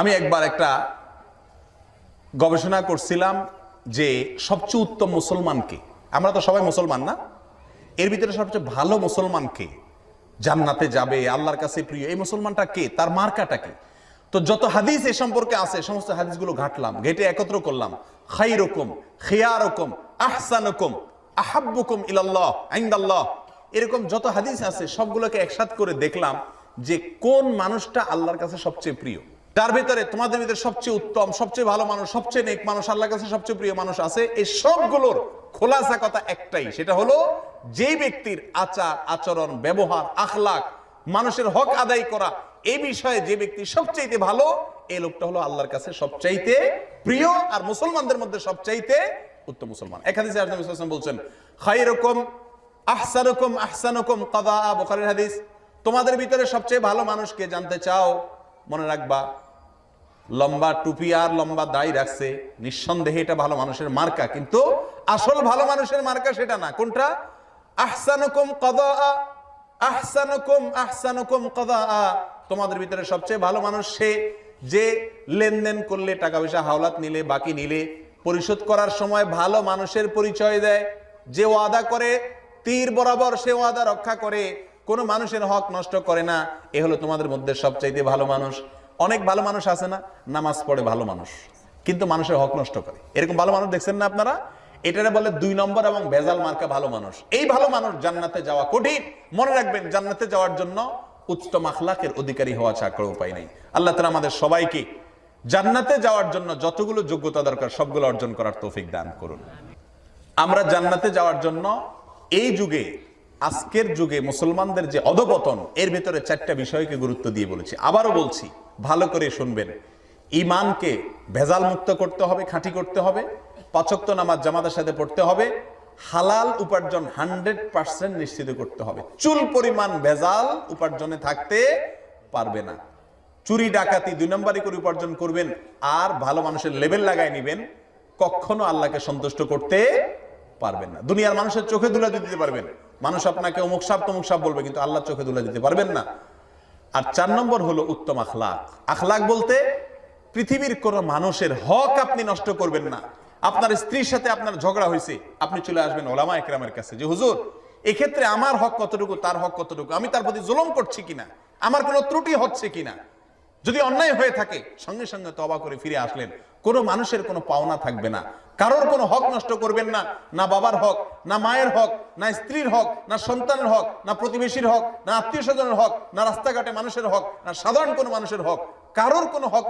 আমি একবার একটা গবেষণা করছিলাম যে সবচেয়ে উত্তম মুসলমানকে আমরা তো সবাই মুসলমান না? এর ভিতরে সবচেয়ে ভালো মুসলমানকে জান্নাতে যাবে, আল্লাহর কাছে প্রিয়। এই মুসলমানটা কে? তার মার্কাটা কি? তো যত হাদিস এ সম্পর্কে আছে, সমস্ত হাদিসগুলো ঘাটলাম, ঘেটে একত্র করলাম। খাই রকম খেয়া রকম আহসানকম, আহাব্বুকুম ইলাল্লাহ, আইন্দাল্লাহ। এরকম যত হাদিস আছে, সবগুলোকে একসাথ করে দেখলাম যে কোন মানুষটা আল্লাহর কাছে সবচেয়ে প্রিয়। তার ভিতরে তোমাদের ভিতরে সবচেয়ে উত্তম, সবচেয়ে ভালো মানুষ, সবচেয়ে নেক মানুষ, আল্লাহর কাছে সবচেয়ে প্রিয় মানুষ আছে, এই সবগুলোর খোলাসা কথা একটাই, সেটা হলো যে ব্যক্তির আচার, আচরণ, ব্যবহার আখলাক মানুষের হক আদায় করা এই বিষয়ে যে ব্যক্তি সবচাইতে ভালো এই লোকটা হলো আল্লাহর কাছে সবচাইতে প্রিয় আর মুসলমানদের মধ্যে সবচাইতে উত্তম মুসলমান। এখানে বলছেন খাইরকম আহসানুকুম আহসানুকুম কাদা বুখারীর হাদিস। তোমাদের ভিতরে সবচেয়ে ভালো মানুষকে জানতে চাও, মনে রাখবা লম্বা টুপি আর লম্বা দাড়ি রাখছে। নিঃসন্দেহে এটা ভালো মানুষের মার্কা, কিন্তু আসল ভালো মানুষের মার্কা সেটা না। কোনটা? আহসানুকুম কাদা আহসানুকুম আহসানুকুম কাদা তোমাদের ভিতরে সবচেয়ে ভালো মানুষ সে যে লেনদেন করলে টাকা পয়সা হাওলাত নিলে, বাকি নিলে, পরিশোধ করার সময় ভালো মানুষের পরিচয় দেয়। যে ওয়াদা করে, তীর বরাবর সে ওয়াদা রক্ষা করে, কোনো মানুষের হক নষ্ট করে না। এ হলো তোমাদের মধ্যে সবচাইতে ভালো মানুষ। অনেক ভালো মানুষ আছে না, নামাজ পড়ে ভালো মানুষ। কিন্তু মানুষের হক নষ্ট করে। এরকম ভালো মানুষ দেখছেন না আপনারা? এটারে বলে দুই নম্বর এবং ভেজাল মার্কা ভালো মানুষ। এই ভালো মানুষ জান্নাতে যাওয়া কঠিন। মনে রাখবেন, জান্নাতে যাওয়ার জন্য উত্তম আখলাকের অধিকারী হওয়া ছাড়া কোনো উপায় নেই। আল্লাহ তালা আমাদের সবাইকে জান্নাতে যাওয়ার জন্য যতগুলো যোগ্যতা দরকার, সবগুলো অর্জন করার তৌফিক দান করুন। আমরা জান্নাতে যাওয়ার জন্য এই যুগে, আজকের যুগে মুসলমানদের যে অধপতন, এর ভেতরে চারটা বিষয়কে গুরুত্ব দিয়ে বলেছি। আবারও বলছি ভালো করে শুনবেন। ইমানকে ভেজাল মুক্ত করতে হবে, খাঁটি করতে হবে, পাচক্ত নামাজ জামাতের সাথে পড়তে হবে, হালাল উপার্জন হান্ড্রেড পার্সেন্ট নিশ্চিত করতে হবে। চুল পরিমাণ ভেজাল উপার্জনে থাকতে পারবে না। চুরি, ডাকাতি দুই নম্বরই করে উপার্জন করবেন, আর ভালো মানুষের লেভেল লাগাই নিবেন, কখনো আল্লাহকে সন্তুষ্ট করতে পারবেন না। দুনিয়ার মানুষের চোখে দুলা দিতে পারবেন। মানুষ আপনাকে অমুক সাপ, তমুক সাপ বলবে, কিন্তু আল্লাহ চোখে দুলা দিতে পারবেন না। আর চার নম্বর হলো উত্তম আখলাক। আখলাক বলতে পৃথিবীর কোন মানুষের হক আপনি নষ্ট করবেন না। আপনার স্ত্রীর সাথে আপনার ঝগড়া হয়েছে, আপনি চলে আসবেন ওলামা একরামের কাছে যে, হুজুর, এক্ষেত্রে আমার হক কতটুকু, তার হক কতটুকু? আমি তার প্রতি জুলুম করছি কিনা? আমার কোনো ত্রুটি হচ্ছে কিনা? যদি অন্যায় হয়ে থাকে, সঙ্গে সঙ্গে তবা করে ফিরে আসলেন। কোনো মানুষের কোনো পাওনা থাকবে না। কারোর কোনো হক নষ্ট করবেন না না বাবার হক না মায়ের হক, না স্ত্রীর হক, না সন্তানের হক, না প্রতিবেশীর হক, না আত্মীয় স্বজনের হক, না রাস্তাঘাটে মানুষের হক, না সাধারণ কোনো মানুষের হক, কারোর কোনো হক